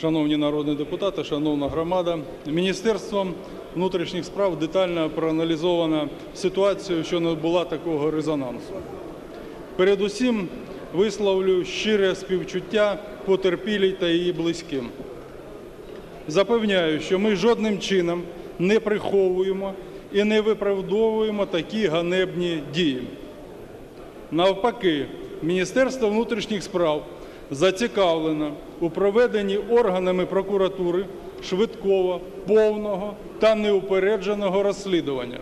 Шановні народні депутати, шановна громада, Міністерством внутрішніх справ детально проаналізована ситуація, що не була такого резонансу. Передусім висловлю щире співчуття потерпілій та її близьким. Запевняю, що ми жодним чином не приховуємо і не виправдовуємо такі ганебні дії. Навпаки, Міністерство внутрішніх справ зацікавлено у проведенні органами прокуратури швидкого, повного та неупередженого розслідування.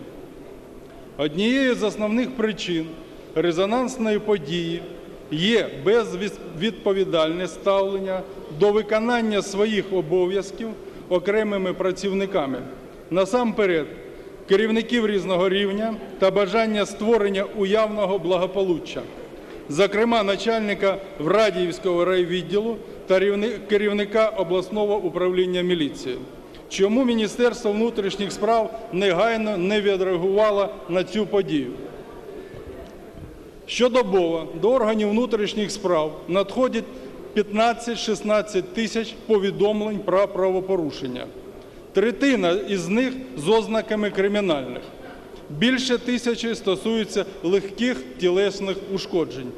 Однією з основних причин резонансної події є безвідповідальне ставлення до виконання своїх обов'язків окремими працівниками. Насамперед, керівників різного рівня та бажання створення уявного благополуччя, зокрема начальника Врадіївського райвідділу та керівника обласного управління міліції. Чому Міністерство внутрішніх справ негайно не відреагувало на цю подію? Щодобово до органів внутрішніх справ надходять 15-16 тисяч повідомлень про правопорушення. Третина із них з ознаками кримінальних. Більше тисячі стосуються легких тілесних ушкоджень.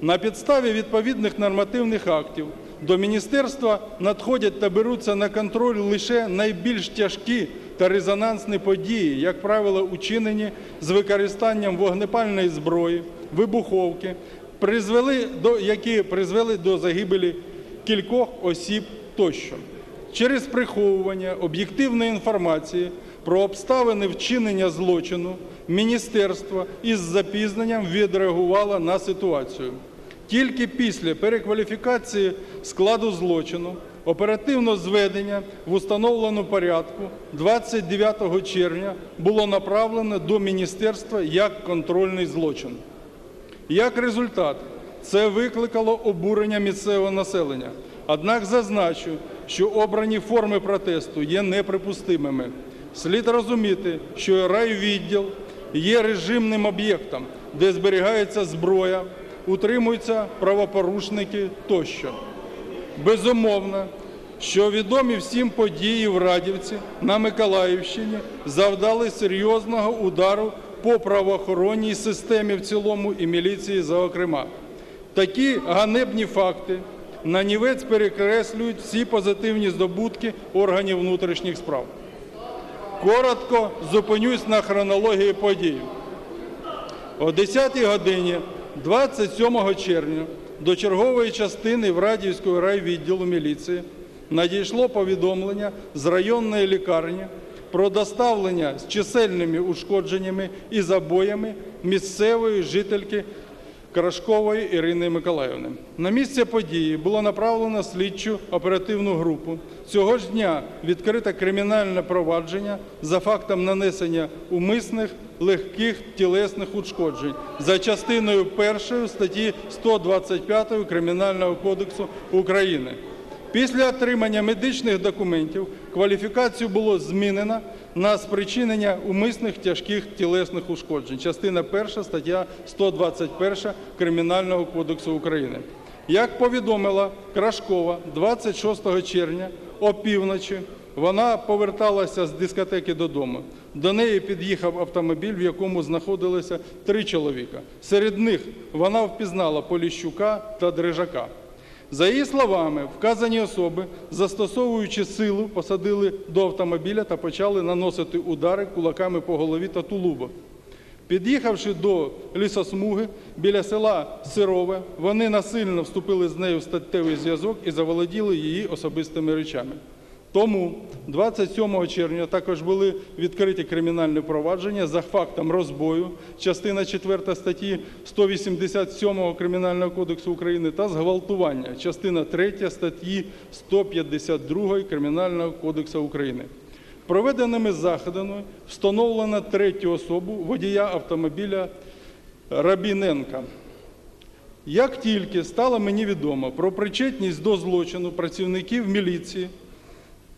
На підставі відповідних нормативних актів до міністерства надходять та беруться на контроль лише найбільш тяжкі та резонансні події, як правило, учинені з використанням вогнепальної зброї, вибуховки, призвели до, які призвели до загибелі кількох осіб тощо. Через приховування об'єктивної інформації про обставини вчинення злочину міністерство із запізненням відреагувало на ситуацію. Тільки після перекваліфікації складу злочину оперативно зведення в установленому порядку 29 червня було направлено до міністерства як контрольний злочин. Як результат, це викликало обурення місцевого населення. Однак зазначу, що обрані форми протесту є неприпустимими. Слід розуміти, що райвідділ є режимним об'єктом, де зберігається зброя, утримуються правопорушники тощо. Безумовно, що відомі всім події в Радівці на Миколаївщині завдали серйозного удару по правоохоронній системі в цілому і міліції зокрема. Такі ганебні факти нанівець перекреслюють всі позитивні здобутки органів внутрішніх справ. Коротко зупинюсь на хронології подій. О 10-й годині 27 червня до чергової частини Врадіївського райвідділу міліції надійшло повідомлення з районної лікарні про доставлення з чисельними ушкодженнями і забоями місцевої жительки Крашкової Ірини Миколаївни. На місце події було направлено слідчу оперативну групу. Цього ж дня відкрите кримінальне провадження за фактом нанесення умисних легких тілесних ушкоджень за частиною першої статті 125 Кримінального кодексу України. Після отримання медичних документів кваліфікацію було змінено на спричинення умисних тяжких тілесних ушкоджень. Частина 1 стаття 121 Кримінального кодексу України. Як повідомила Крашкова 26 червня опівночі, вона поверталася з дискотеки додому. До неї під'їхав автомобіль, в якому знаходилися три чоловіка. Серед них вона впізнала Поліщука та Дрижака. За її словами, вказані особи, застосовуючи силу, посадили до автомобіля та почали наносити удари кулаками по голові та тулубах. Під'їхавши до лісосмуги біля села Сирове, вони насильно вступили з нею в статтєвий зв'язок і заволоділи її особистими речами. Тому 27 червня також були відкриті кримінальні провадження за фактом розбою, частина 4 статті 187 Кримінального кодексу України та зґвалтування, частина 3 статті 152 Кримінального кодексу України. Проведеними заходами встановлено третю особу водія автомобіля Рабіненка. Як тільки стало мені відомо про причетність до злочину працівників міліції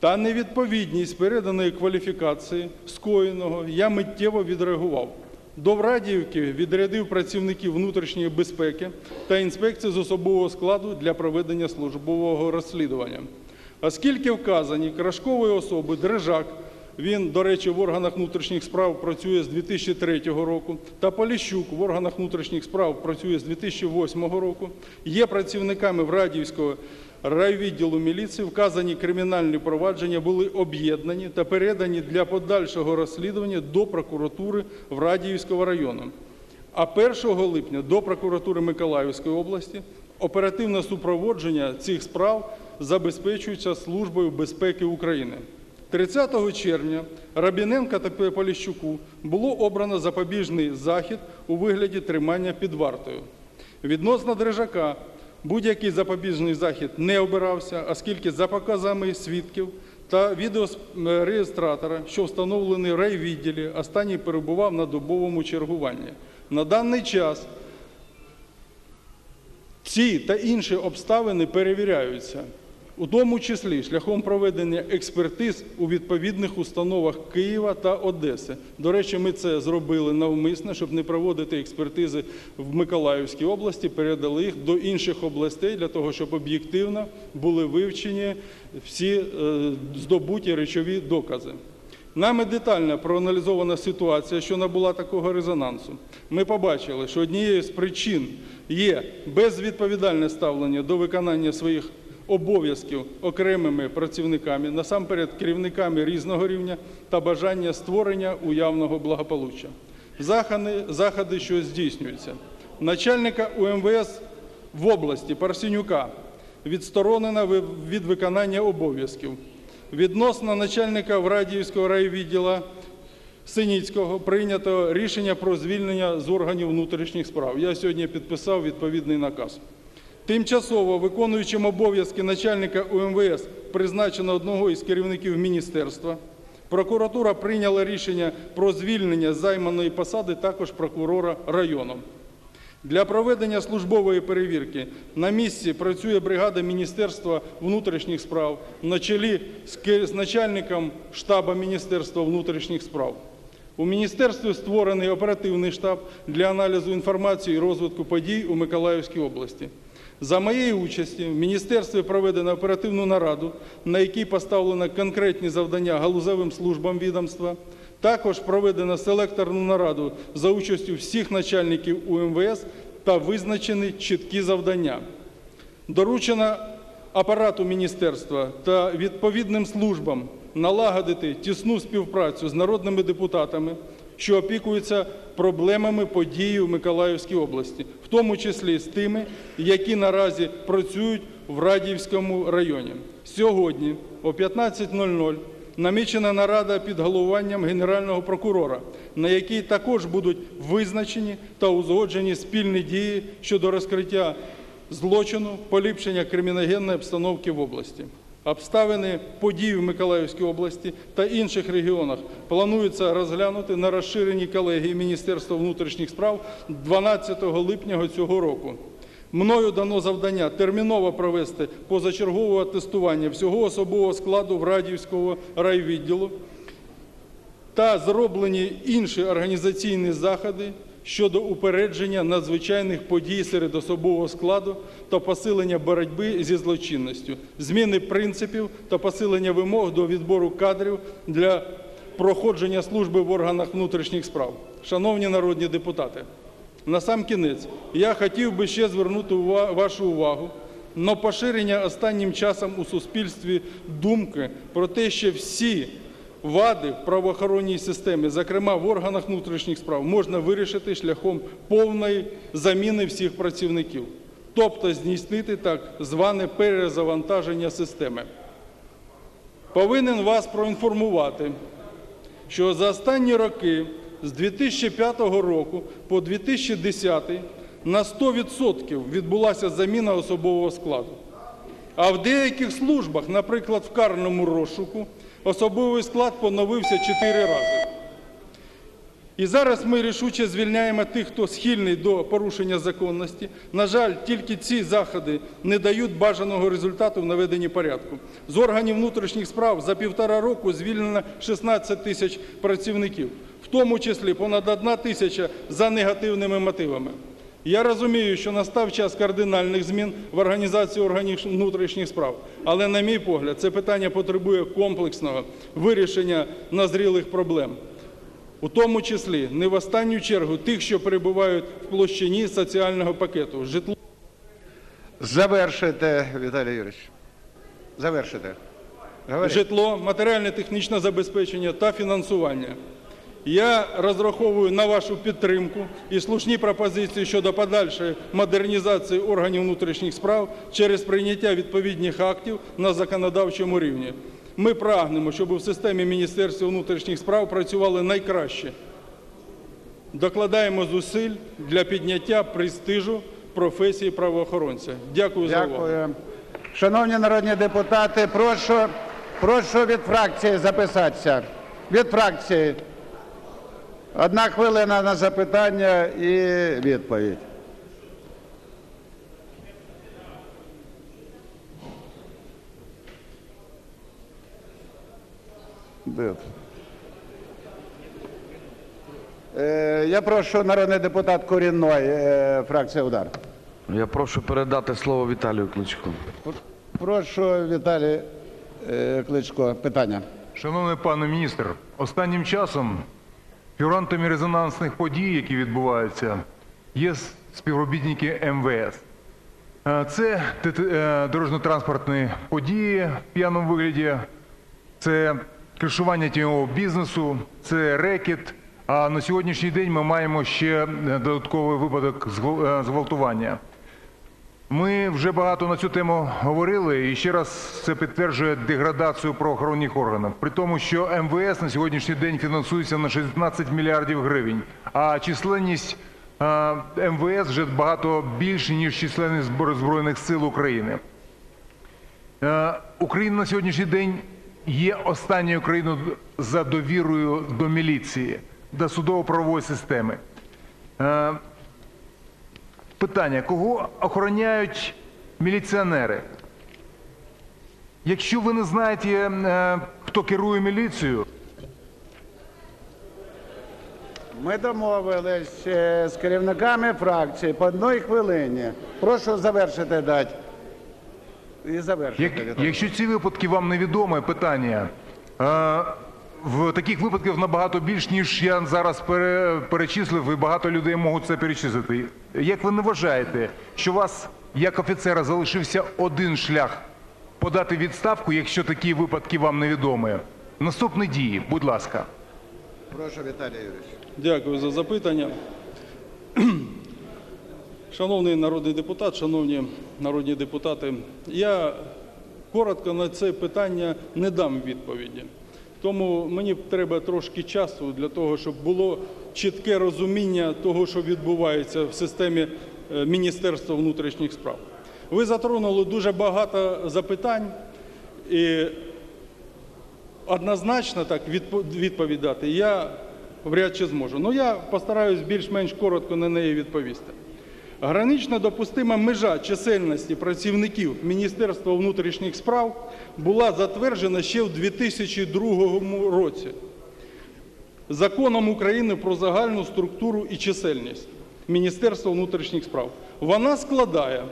та невідповідність переданої кваліфікації скоєного, я миттєво відреагував. До Врадіївки відрядив працівників внутрішньої безпеки та інспекції з особового складу для проведення службового розслідування. Оскільки вказані крашкової особи Дрижак, він, до речі, в органах внутрішніх справ працює з 2003 року, та Поліщук в органах внутрішніх справ працює з 2008 року, є працівниками в Радіївського райвідділу міліції, вказані кримінальні провадження були об'єднані та передані для подальшого розслідування до прокуратури в Радіївського району. А 1 липня до прокуратури Миколаївської області оперативне супроводження цих справ забезпечується Службою безпеки України. 30 червня Рабіненка та Поліщуку було обрано запобіжний захід у вигляді тримання під вартою. Відносно Дрижака будь-який запобіжний захід не обирався, оскільки за показами свідків та відеореєстратора, що встановлений райвідділі, останній перебував на добовому чергуванні. На даний час ці та інші обставини перевіряються, у тому числі шляхом проведення експертиз у відповідних установах Києва та Одеси. До речі, ми це зробили навмисно, щоб не проводити експертизи в Миколаївській області, передали їх до інших областей для того, щоб об'єктивно були вивчені всі е, здобуті речові докази. Нами детально проаналізована ситуація, що набула такого резонансу. Ми побачили, що однією з причин є безвідповідальне ставлення до виконання своїх обов'язків окремими працівниками, насамперед керівниками різного рівня та бажання створення уявного благополуччя. Заходи, заходи що здійснюються. Начальника УМВС в області Парсенюка відсторонено ви- від виконання обов'язків. Відносно начальника Врадіївського райвідділа Синіцького прийнято рішення про звільнення з органів внутрішніх справ. Я сьогодні підписав відповідний наказ. Тимчасово виконуючим обов'язки начальника УМВС призначено одного із керівників міністерства. Прокуратура прийняла рішення про звільнення займаної посади також прокурора району. Для проведення службової перевірки на місці працює бригада Міністерства внутрішніх справ на чолі з начальником штабу Міністерства внутрішніх справ. У міністерстві створений оперативний штаб для аналізу інформації і розвитку подій у Миколаївській області. За моєї участі в міністерстві проведено оперативну нараду, на якій поставлено конкретні завдання галузевим службам відомства. Також проведено селекторну нараду за участю всіх начальників УМВС та визначені чіткі завдання. Доручено апарату міністерства та відповідним службам налагодити тісну співпрацю з народними депутатами, що опікуються проблемами події в Миколаївській області, в тому числі з тими, які наразі працюють в Радіївському районі. Сьогодні о 15.00 намічена нарада під головуванням Генерального прокурора, на якій також будуть визначені та узгоджені спільні дії щодо розкриття злочину, поліпшення криміногенної обстановки в області. Обставини подій в Миколаївській області та інших регіонах планується розглянути на розширеній колегії Міністерства внутрішніх справ 12 липня цього року. Мною дано завдання терміново провести позачергове тестування всього особового складу в Радіївського райвідділу та зроблені інші організаційні заходи щодо упередження надзвичайних подій серед особового складу та посилення боротьби зі злочинністю, зміни принципів та посилення вимог до відбору кадрів для проходження служби в органах внутрішніх справ. Шановні народні депутати, на сам кінець я хотів би ще звернути вашу увагу на поширення останнім часом у суспільстві думки про те, що всі вади в правоохоронній системі, зокрема в органах внутрішніх справ, можна вирішити шляхом повної заміни всіх працівників, тобто здійснити так зване перезавантаження системи. Повинен вас проінформувати, що за останні роки з 2005 року по 2010 на 100% відбулася заміна особового складу. А в деяких службах, наприклад, в карному розшуку, особовий склад поновився 4 рази. І зараз ми рішуче звільняємо тих, хто схильний до порушення законності. На жаль, тільки ці заходи не дають бажаного результату в наведенні порядку. З органів внутрішніх справ за півтора року звільнено 16 тисяч працівників, в тому числі понад одна тисяча за негативними мотивами. Я розумію, що настав час кардинальних змін в організації органів внутрішніх справ, але, на мій погляд, це питання потребує комплексного вирішення назрілих проблем, у тому числі не в останню чергу тих, що перебувають в площині соціального пакету житло. Завершите, Віталій Юрійович. Завершите. Говоріть. житло, матеріально-технічне забезпечення та фінансування. Я розраховую на вашу підтримку і слушні пропозиції щодо подальшої модернізації органів внутрішніх справ через прийняття відповідних актів на законодавчому рівні. Ми прагнемо, щоб у системі Міністерства внутрішніх справ працювали найкраще. Докладаємо зусиль для підняття престижу професії правоохоронця. Дякую за увагу. Шановні народні депутати, прошу, прошу від фракції записатися. Від фракції. Одна хвилина на запитання і відповідь. Де? Е, Я прошу народний депутат Корінной, е, фракція «Удар». Я прошу передати слово Віталію Кличку. Прошу, Віталій е, Кличко, питання. Шановний пане міністр, останнім часом фігурантами резонансних подій, які відбуваються, є співробітники МВС. Е, Це е, дорожньо-транспортні події в п'яному вигляді, це кришування тіньового бізнесу, це рекет. А на сьогоднішній день ми маємо ще е, додатковий випадок зґвалтування. Ми вже багато на цю тему говорили, і ще раз це підтверджує деградацію правоохоронних органів. При тому, що МВС на сьогоднішній день фінансується на 16 мільярдів гривень, а численність е, МВС вже багато більше, ніж численність Збро- Збройних сил України. Е, Україна на сьогоднішній день є останньою країною за довірою до міліції, до судово-правової системи. Е, Питання: кого охороняють міліціонери? Якщо ви не знаєте, е, хто керує міліцією, Ми домовились е, з керівниками фракції по одній хвилині. Прошу завершити дати. І завершити. як, якщо ці випадки вам невідоме, питання. В таких випадків набагато більш, ніж я зараз пере, перечислив, і багато людей можуть це перечислити. Як ви не вважаєте, що у вас, як офіцера, залишився один шлях подати відставку, якщо такі випадки вам невідомі? Наступні дії, будь ласка. Прошу, Віталій Юрійович. Дякую за запитання. Шановний народний депутат, шановні народні депутати, я коротко на це питання не дам відповіді. Тому мені треба трошки часу для того, щоб було чітке розуміння того, що відбувається в системі е, Міністерства внутрішніх справ. Ви затронули дуже багато запитань, і однозначно так відпо- відповідати я вряд чи зможу. Ну я постараюсь більш-менш коротко на неї відповісти. Гранично допустима межа чисельності працівників Міністерства внутрішніх справ була затверджена ще в 2002 році Законом України про загальну структуру і чисельність Міністерства внутрішніх справ. Вона складає,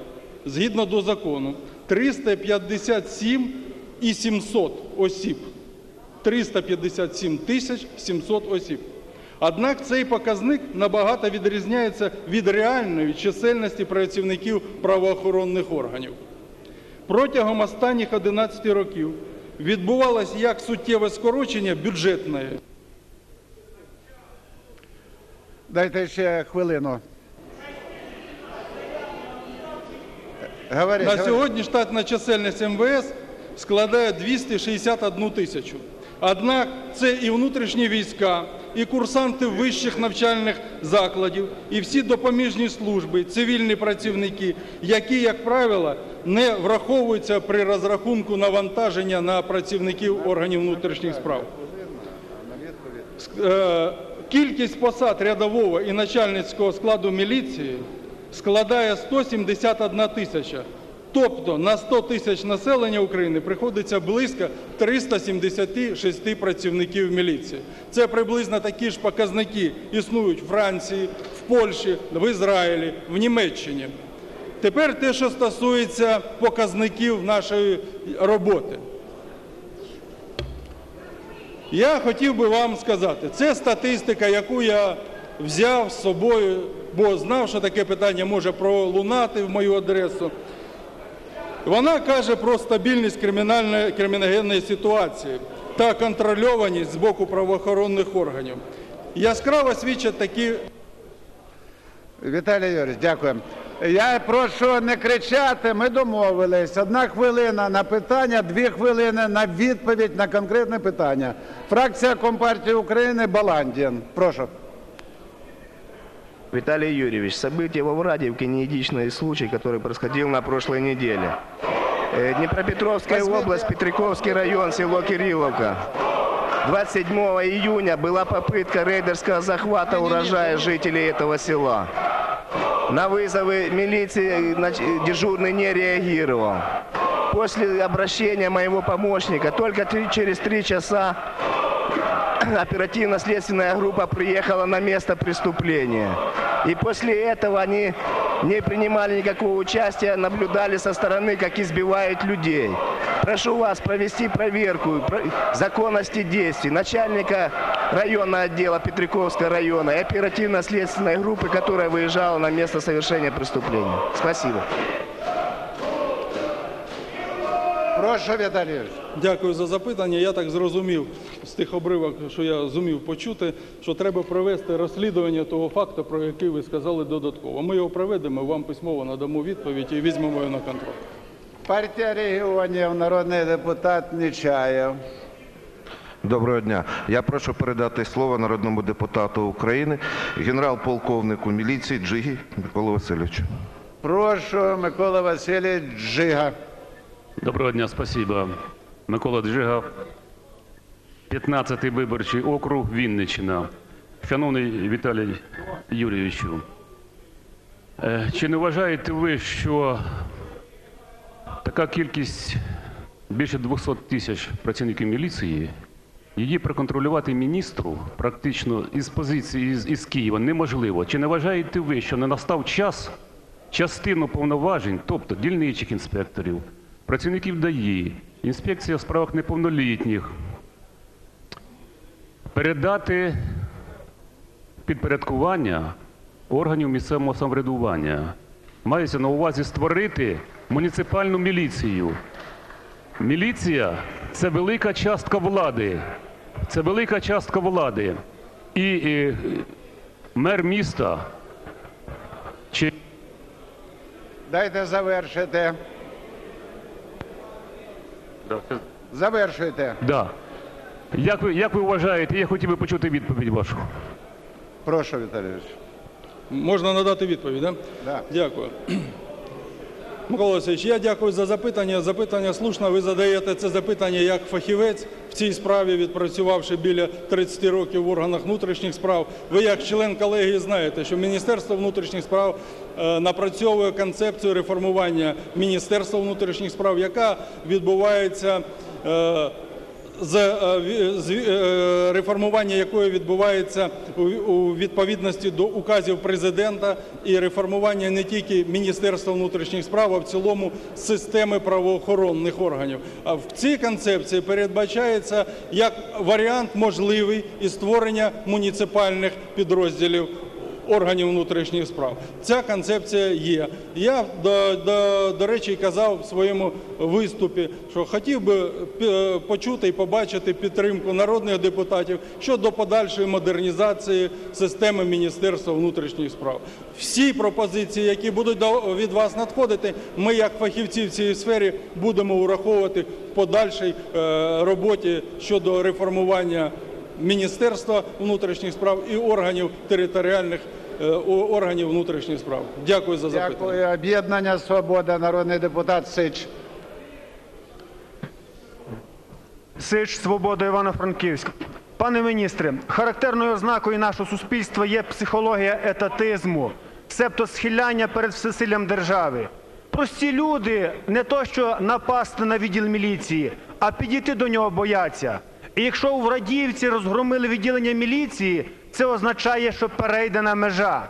згідно до закону, 357 і 700 осіб. 357 тисяч 700 осіб. Однак цей показник набагато відрізняється від реальної чисельності працівників правоохоронних органів. Протягом останніх 11 років відбувалось як суттєве скорочення бюджетної, Дайте ще хвилину. Говоріть, На говоріть. сьогодні штатна чисельність МВС складає 261 тисячу. Однак це і внутрішні війська, і курсанти вищих навчальних закладів, і всі допоміжні служби, цивільні працівники, які, як правило, не враховуються при розрахунку навантаження на працівників органів внутрішніх справ. Е, Кількість посад рядового і начальницького складу міліції складає 171 тисяча. Тобто на 100 тисяч населення України приходиться близько 376 працівників міліції. Це приблизно такі ж показники існують в Франції, в Польщі, в Ізраїлі, в Німеччині. Тепер те, що стосується показників нашої роботи. Я хотів би вам сказати, це статистика, яку я взяв з собою, бо знав, що таке питання може пролунати в мою адресу. Вона каже про стабільність кримінальної криміногенної ситуації та контрольованість з боку правоохоронних органів. Яскраво свідчать такі Віталій Юрійович, дякую. Я прошу не кричати, ми домовились. Одна хвилина на питання, дві хвилини на відповідь на конкретне питання. Фракція Компартії України Баландін. Прошу. Виталий Юрьевич, события во Врадиевке не единичный случай, который происходил на прошлой неделе. Э, Днепропетровская область, Петриковский район, село Кирилловка. 27 июня была попытка рейдерского захвата урожая жителей этого села. На вызовы милиции дежурный не реагировал. После обращения моего помощника только три- через три часа оперативно-следственная группа приехала на место преступления. И после этого они не принимали никакого участия, наблюдали со стороны, как избивают людей. Прошу вас провести проверку про- законности действий начальника районного отдела Петриковского района и оперативно-следственной группы, которая выезжала на место совершения преступления. Спасибо. Прошу, Віталій Дякую за запитання. Я так зрозумів з тих обривок, що я зумів почути, що треба провести розслідування того факту, про який ви сказали додатково. Ми його проведемо, вам письмово надамо відповідь і візьмемо його на контроль. Партія регіонів, народний депутат Нечаєв. Доброго дня. Я прошу передати слово народному депутату України, генерал-полковнику міліції Джигі Миколу Васильовичу. Прошу, Микола Васильович Джига. Доброго дня, спасибо. Микола Джига, 15-й виборчий округ, Вінниччина. Шановний Віталій Юрійовичу, е, чи не вважаєте ви, що така кількість більше 200 тисяч працівників міліції, її проконтролювати міністру практично із позиції із, із Києва неможливо? Чи не вважаєте ви, що не настав час частину повноважень, тобто дільничих інспекторів, працівників ДАІ, інспекція в справах неповнолітніх, передати підпорядкування органів місцевого самоврядування. Мається на увазі створити муніципальну міліцію. Міліція це велика частка влади. Це велика частка влади. І, е, мер міста чи Дайте завершити. Завершуйте. Да. Як ви, як ви вважаєте, я хотів би почути відповідь вашу. Прошу, Віталій Юрійович. Можна надати відповідь, так? Да. Дякую. Микола Васильович, я дякую за запитання. Запитання слушне. Ви задаєте це запитання як фахівець в цій справі, відпрацювавши біля 30 років в органах внутрішніх справ. Ви як член колегії знаєте, що Міністерство внутрішніх справ е, напрацьовує концепцію реформування Міністерства внутрішніх справ, яка відбувається е, з, е, е, реформування якої відбувається у- відповідності до указів президента і реформування не тільки Міністерства внутрішніх справ, а в цілому системи правоохоронних органів. В цій концепції передбачається як варіант можливий і створення муніципальних підрозділів органів внутрішніх справ. Ця концепція є. Я, до, до, до речі, казав в своєму виступі, що хотів би е, почути і побачити підтримку народних депутатів щодо подальшої модернізації системи Міністерства внутрішніх справ. Всі пропозиції, які будуть від вас надходити, ми, як фахівці в цій сфері, будемо враховувати в подальшій е, роботі щодо реформування Міністерства внутрішніх справ і органів територіальних е, органів внутрішніх справ. Дякую за запитання. Дякую. Об'єднання Свобода, народний депутат Сич. Сич, Свобода, Івано-Франківськ. Пане міністре, характерною ознакою нашого суспільства є психологія етатизму, себто схиляння перед всесиллям держави. Прості люди не то що напасти на відділ міліції, а підійти до нього бояться. І якщо в Радіївці розгромили відділення міліції, це означає, що перейдена межа.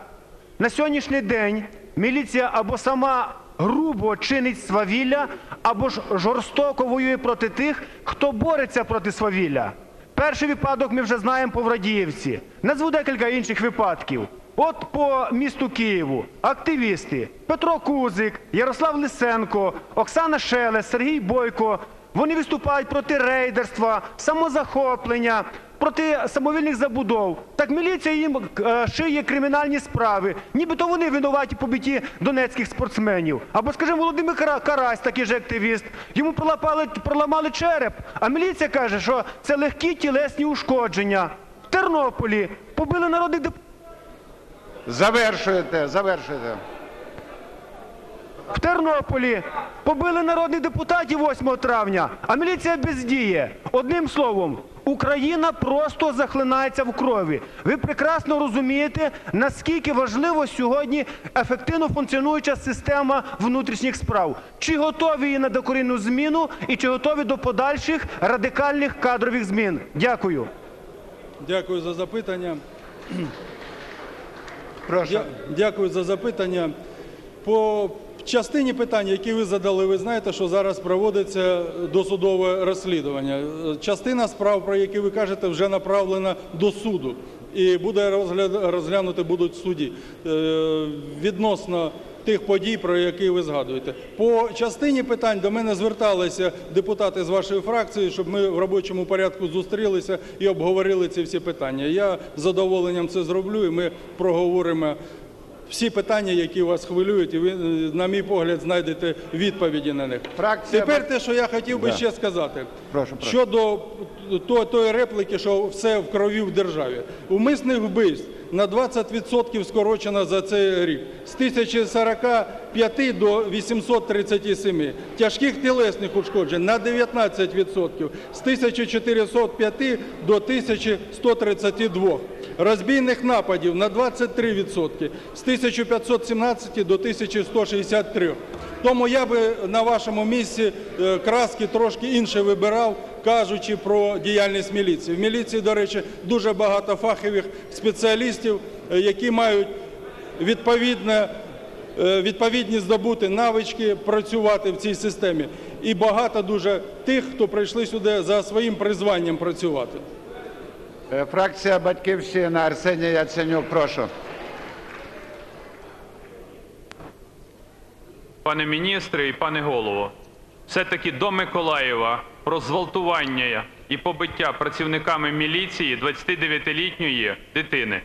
На сьогоднішній день міліція або сама грубо чинить свавілля, або ж жорстоко воює проти тих, хто бореться проти свавілля. Перший випадок ми вже знаємо по Врадіївці. Назву декілька інших випадків. От по місту Києву активісти Петро Кузик, Ярослав Лисенко, Оксана Шелест, Сергій Бойко. Вони виступають проти рейдерства, самозахоплення, проти самовільних забудов. Так міліція їм е, шиє кримінальні справи. Нібито вони винуваті по біті донецьких спортсменів. Або, скажімо, Володимир Кара- Карась, такий же активіст. Йому проламали череп, а міліція каже, що це легкі тілесні ушкодження. В Тернополі побили народних депутатів. Завершуєте, завершуєте. В Тернополі побили народних депутатів 8 травня, а міліція бездіє. Одним словом, Україна просто захлинається в крові. Ви прекрасно розумієте, наскільки важливо сьогодні ефективно функціонуюча система внутрішніх справ. Чи готові її на докорінну зміну і чи готові до подальших радикальних кадрових змін? Дякую. Дякую за запитання. Прошу. Дя- Дякую за запитання. По частині питань, які ви задали, ви знаєте, що зараз проводиться досудове розслідування. Частина справ, про які ви кажете, вже направлена до суду і буде розгля- розглянути будуть суді Е, відносно тих подій, про які ви згадуєте. По частині питань до мене зверталися депутати з вашої фракції, щоб ми в робочому порядку зустрілися і обговорили ці всі питання. Я з задоволенням це зроблю, і ми проговоримо всі питання, які вас хвилюють, і ви, е, на мій погляд, знайдете відповіді на них. Фракція Тепер те, що я хотів би ще сказати. Прошу, прошу. Щодо тої реплики, що все в крові в державі. Умисних вбивств на 20% скорочено за цей рік. З 1045 до 837. Тяжких тілесних ушкоджень на 19%. З 1405 до 1132. Розбійних нападів на 23%. З 1517 до 1163. Тому я би на вашому місці е, краски трошки інше вибирав, кажучи про діяльність міліції. В міліції, до речі, дуже багато фахових спеціалістів, е, які мають відповідне, е, відповідні здобути навички працювати в цій системі. І багато дуже тих, хто прийшли сюди за своїм призванням працювати. Е, Фракція Батьківщина, Арсеній Яценюк, прошу. Пане міністре і пане голово, все-таки до Миколаєва про зґвалтування і побиття працівниками міліції 29-літньої дитини.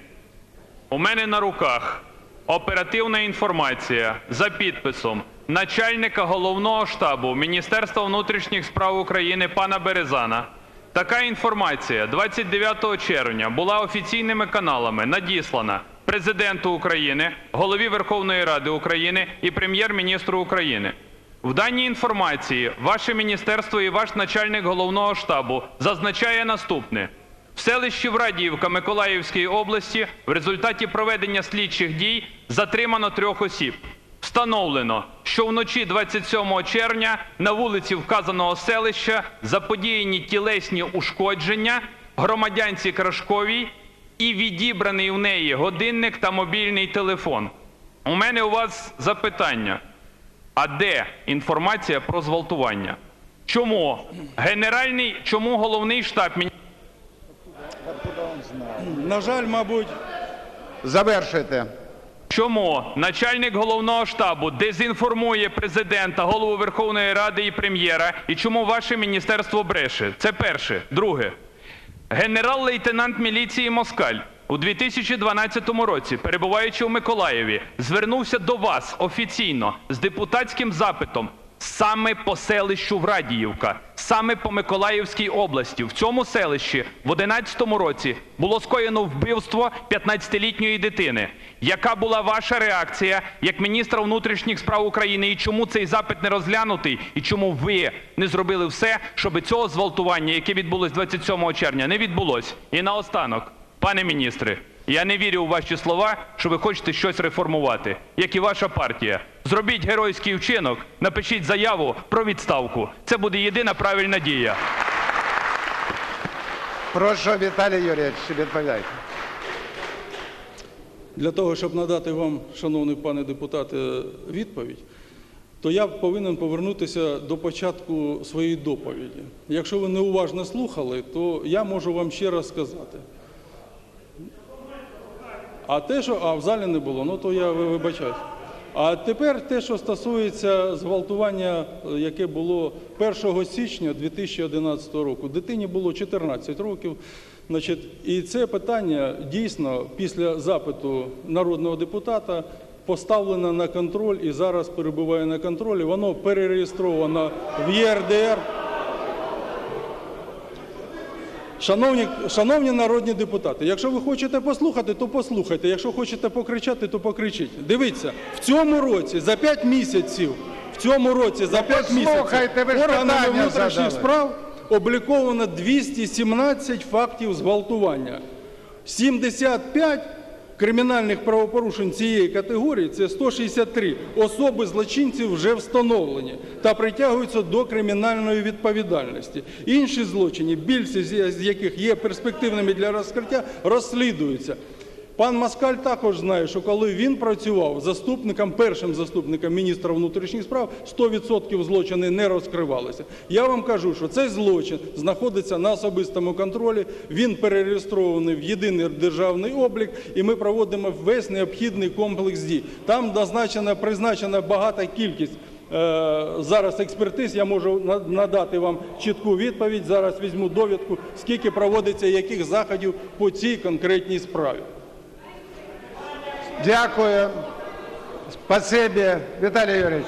У мене на руках оперативна інформація за підписом начальника головного штабу Міністерства внутрішніх справ України пана Березана. Така інформація 29 червня була офіційними каналами надіслана Президенту України, Голові Верховної Ради України і Прем'єр-міністру України. В даній інформації ваше міністерство і ваш начальник головного штабу зазначає наступне. В селищі Врадіївка Миколаївської області в результаті проведення слідчих дій затримано трьох осіб. Встановлено, що вночі 27 червня на вулиці вказаного селища заподіяні тілесні ушкодження громадянці Крашковій і відібраний у неї годинник та мобільний телефон. У мене у вас запитання. А де інформація про зґвалтування? Чому генеральний, чому головний штаб На жаль, мабуть, Завершуйте. Чому начальник головного штабу дезінформує президента, голову Верховної Ради і прем'єра, і чому ваше міністерство бреше? Це перше. Друге. Генерал-лейтенант міліції Москаль у 2012 році, перебуваючи у Миколаєві, звернувся до вас офіційно з депутатським запитом саме по селищу Врадіївка, саме по Миколаївській області. В цьому селищі в 2011 році було скоєно вбивство 15-літньої дитини. Яка була ваша реакція як міністра внутрішніх справ України? І чому цей запит не розглянутий? І чому ви не зробили все, щоб цього зґвалтування, яке відбулось 27 червня, не відбулось? І наостанок, пане міністре, Я не вірю у ваші слова, що ви хочете щось реформувати, як і ваша партія. Зробіть геройський вчинок, напишіть заяву про відставку. Це буде єдина правильна дія. Прошу, Віталій Юрійович, відповідайте. Для того, щоб надати вам, шановний пане депутате, відповідь, то я повинен повернутися до початку своєї доповіді. Якщо ви неуважно слухали, то я можу вам ще раз сказати. А те, що а в залі не було, ну то я ви- вибачаюсь. А тепер те, що стосується зґвалтування, е, яке було 1 січня 2011 року. Дитині було 14 років. Значить, і це питання дійсно після запиту народного депутата поставлено на контроль і зараз перебуває на контролі. Воно перереєстровано в ЄРДР. Шановні, шановні народні депутати, якщо ви хочете послухати, то послухайте. Якщо хочете покричати, то покричіть. Дивіться, в цьому році за 5 місяців, в цьому році за 5 місяців органами внутрішніх задали. справ обліковано 217 фактів зґвалтування. 75 кримінальних правопорушень цієї категорії це 163 особи злочинців вже встановлені та притягуються до кримінальної відповідальності. Інші злочини, більшість з яких є перспективними для розкриття, розслідуються. Пан Маскаль також знає, що коли він працював заступником, першим заступником міністра внутрішніх справ, 100% злочини не розкривалися. Я вам кажу, що цей злочин знаходиться на особистому контролі, він перереєстрований в єдиний державний облік, і ми проводимо весь необхідний комплекс дій. Там назначена, призначена багата кількість е, зараз експертиз, я можу надати вам чітку відповідь. Зараз візьму довідку, скільки проводиться яких заходів по цій конкретній справі. Дякую. Спасибі, Віталій Юрійович.